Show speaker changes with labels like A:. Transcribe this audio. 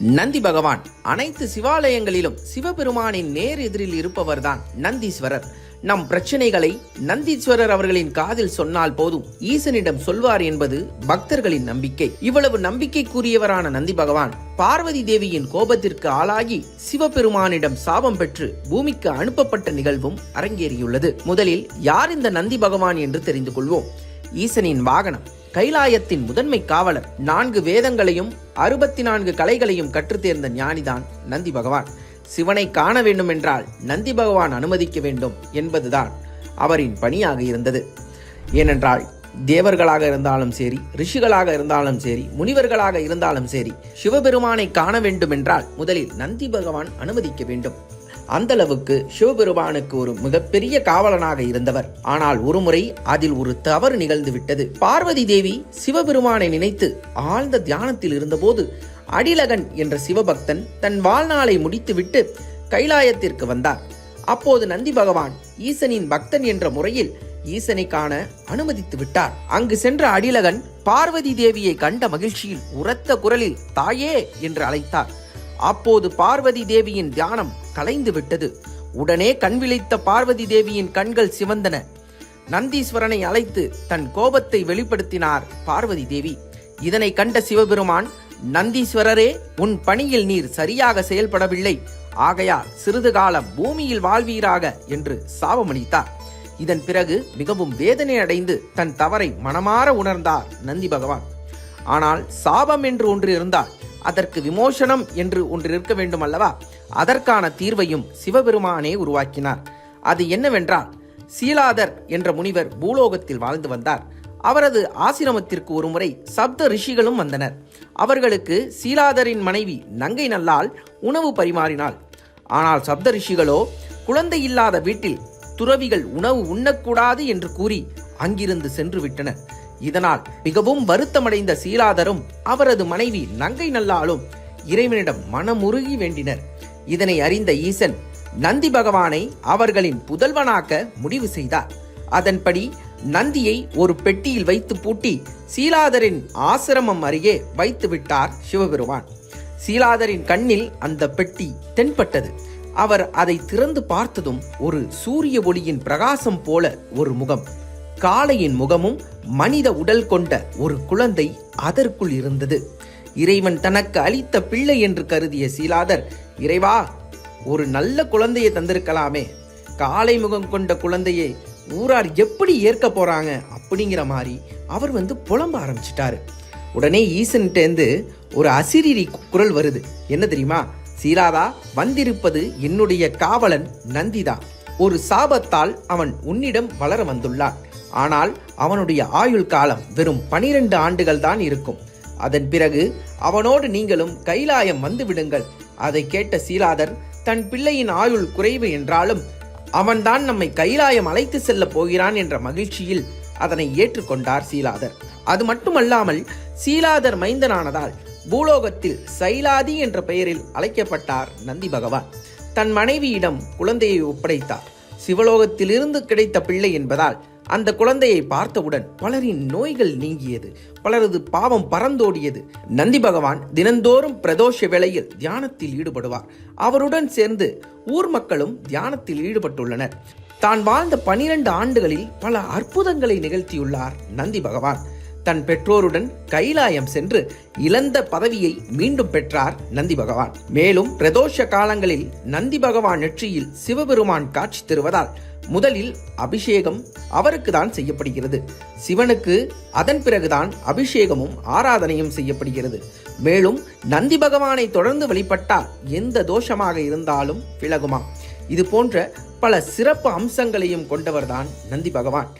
A: நந்தி பகவான். அனைத்து சிவாலயங்களிலும் சிவபெருமானின் நேர் எதிரில் இருப்பவர்தான் நந்தீஸ்வரர். நம் பிரச்சனைகளை நந்தீஸ்வரர் அவர்களின் காதில் சொன்னால் போதும் ஈசனிடம் சொல்வார் என்பது பக்தர்களின் நம்பிக்கை. இவ்வளவு நம்பிக்கைக்குரியவரான நந்தி பகவான் பார்வதி தேவியின் கோபத்திற்கு ஆளாகி சிவபெருமானிடம் சாபம் பெற்று பூமிக்கு அனுப்பப்பட்ட நிகழ்வும் அரங்கேறியுள்ளது. முதலில் யார் இந்த நந்தி பகவான் என்று தெரிந்து கொள்வோம். ஈசனின் வாகனம். கைலாயத்தின் முதன்மை காவலர். நான்கு வேதங்களையும் அறுபத்தி நான்கு கலைகளையும் கற்றுத் தேர்ந்த ஞானிதான் நந்தி பகவான். சிவனை காண வேண்டுமென்றால் நந்தி பகவான் அனுமதிக்க வேண்டும் என்பதுதான் அவரின் பணியாக இருந்தது. ஏனென்றால் தேவர்களாக இருந்தாலும் சரி ரிஷிகளாக இருந்தாலும் சரி முனிவர்களாக இருந்தாலும் சரி சிவபெருமானை காண வேண்டுமென்றால் முதலில் நந்தி பகவான் அனுமதிக்க வேண்டும். அந்த அளவுக்கு சிவபெருமானுக்கு ஒரு மிகப்பெரிய காவலனாக இருந்தவர். ஆனால் ஒருமுறை அதில் ஒரு தவறு நிகழ்ந்து விட்டது பார்வதி தேவி சிவபெருமானை நினைத்து ஆழ்ந்த தியானத்தில் இருந்தபோது அடிலகன் என்ற சிவபக்தன் தன் வாழ்நாளை முடித்துவிட்டு கைலாயத்திற்கு வந்தார். அப்போது நந்தி பகவான் ஈசனின் பக்தன் என்ற முறையில் ஈசனை காண அனுமதித்து விட்டார். அங்கு சென்ற அடிலகன் பார்வதி தேவியை கண்ட மகிழ்ச்சியில் உரத்த குரலில் தாயே என்று அழைத்தார். அப்போது பார்வதி தேவியின் தியானம் கலைந்து விட்டது. உடனே கண் விழித்த பார்வதி தேவியின் கண்கள் சிவந்தன. நந்தீஸ்வரனை அழைத்து தன் கோபத்தை வெளிப்படுத்தினார் பார்வதி தேவி. இதனை கண்ட சிவபெருமான் நந்தீஸ்வரரே உன் பணியில் நீர் சரியாக செயல்படவில்லை. ஆகையால் சிறிது காலம் பூமியில் வாழ்வீராக என்று சாபமளித்தார். இதன் பிறகு மிகவும் வேதனை அடைந்து தன் தவறை மனமாற உணர்ந்தார் நந்தி பகவான். ஆனால் சாபம் என்று ஒன்று இருந்தால் அதற்கு விமோசனம் என்று ஒன்று இருக்க வேண்டும் அல்லவா அதற்கான தீர்வையும் சிவபெருமானே உருவாக்கினார். அது என்னவென்றால் சீலாதர் என்ற முனிவர் பூலோகத்தில் வாழ்ந்து வந்தார். அவரது ஆசிரமத்திற்கு ஒருமுறை சப்த ரிஷிகளும் வந்தனர். அவர்களுக்கு சீலாதரின் மனைவி நங்கை நல்லால் உணவு பரிமாறினாள். ஆனால் சப்த ரிஷிகளோ குழந்தை இல்லாத வீட்டில் துறவிகள் உணவு உண்ணக்கூடாது என்று கூறி அங்கிருந்து சென்று விட்டனர். இதனால் மிகவும் வருத்தமடைந்த சீலாதரும் அவரது மனைவி நங்கை நல்லாலும் இறைவனிடம் மனமுருகி வேண்டினர். இதனை அறிந்த ஈசன் நந்தி பகவானை அவர்களின் புதல்வனாக்க முடிவு செய்தார். அதன்படி நந்தியை ஒரு பெட்டியில் வைத்து பூட்டி சீலாதரின் ஆசிரமம் அருகே வைத்து விட்டார் சிவபெருமான். சீலாதரின் கண்ணில் அந்த பெட்டி தென்பட்டது. அவர் அதை திறந்து பார்த்ததும் ஒரு சூரிய ஒளியின் பிரகாசம் போல ஒரு முகம். காளையின் முகமும் மனித உடல் கொண்ட ஒரு குழந்தை அதற்குள் இருந்தது. இறைவன் தனக்கு அளித்த பிள்ளை என்று கருதிய சீலாதர் இறைவா ஒரு நல்ல குழந்தையை தந்திருக்கலாமே. காளை முகம் கொண்ட குழந்தையை ஊரார் எப்படி ஏற்க போறாங்க? அப்படிங்கிற மாதிரி அவர் வந்து புலம்ப ஆரம்பிச்சிட்டாரு. உடனே ஈசன்ட்டேந்து ஒரு அசிரிரி குரல் வருது. என்ன தெரியுமா? சீலாதா வந்திருப்பது என்னுடைய காவலன் நந்திதா. ஒரு சாபத்தால் அவன் உன்னிடம் வளர வந்துள்ளான். ஆனால் அவனுடைய ஆயுள் காலம் வெறும் பனிரெண்டு ஆண்டுகள் தான் இருக்கும். அதன் பிறகு அவனோடு நீங்களும் கைலாயம் வந்து விடுங்கள். அதை கேட்ட சீலாதர் தன் பிள்ளையின் ஆயுள் குறைவு என்றாலும் அவன்தான் நம்மை கைலாயம் அழைத்து செல்ல போகிறான் என்ற மகிழ்ச்சியில் அதனை ஏற்றுக்கொண்டார் சீலாதர். அது மட்டுமல்லாமல் சீலாதர் மைந்தனானதால் பூலோகத்தில் சைலாதி என்ற பெயரில் அழைக்கப்பட்டார் நந்தி பகவான். தன் மனைவியிடம் குழந்தையை ஒப்படைத்தார். சிவலோகத்திலிருந்து கிடைத்த பிள்ளை என்பதால் அந்த குழந்தையை பார்த்தவுடன் பலரின் நோய்கள் நீங்கியது. பலரது பாவம் பறந்தோடியது. நந்தி பகவான் தினந்தோறும் பிரதோஷ வேளையில் தியானத்தில் ஈடுபடுவார். அவருடன் சேர்ந்து ஊர் மக்களும் தியானத்தில் ஈடுபட்டுள்ளனர். தான் வாழ்ந்த பனிரெண்டு ஆண்டுகளில் பல அற்புதங்களை நிகழ்த்தியுள்ளார் நந்தி பகவான். தன் பெற்றோருடன் கைலாயம் சென்று இழந்த பதவியை மீண்டும் பெற்றார் நந்தி பகவான். மேலும் பிரதோஷ காலங்களில் நந்தி பகவான் நெற்றியில் சிவபெருமான் காட்சி தருவதால் முதலில் அபிஷேகம் அவருக்கு தான் செய்யப்படுகிறது. சிவனுக்கு அதன் பிறகுதான் அபிஷேகமும் ஆராதனையும் செய்யப்படுகிறது. மேலும் நந்தி பகவானை தொடர்ந்து வழிபட்டால் எந்த தோஷமாக இருந்தாலும் விலகுமா இது போன்ற பல சிறப்பு அம்சங்களையும் கொண்டவர்தான் நந்தி பகவான்.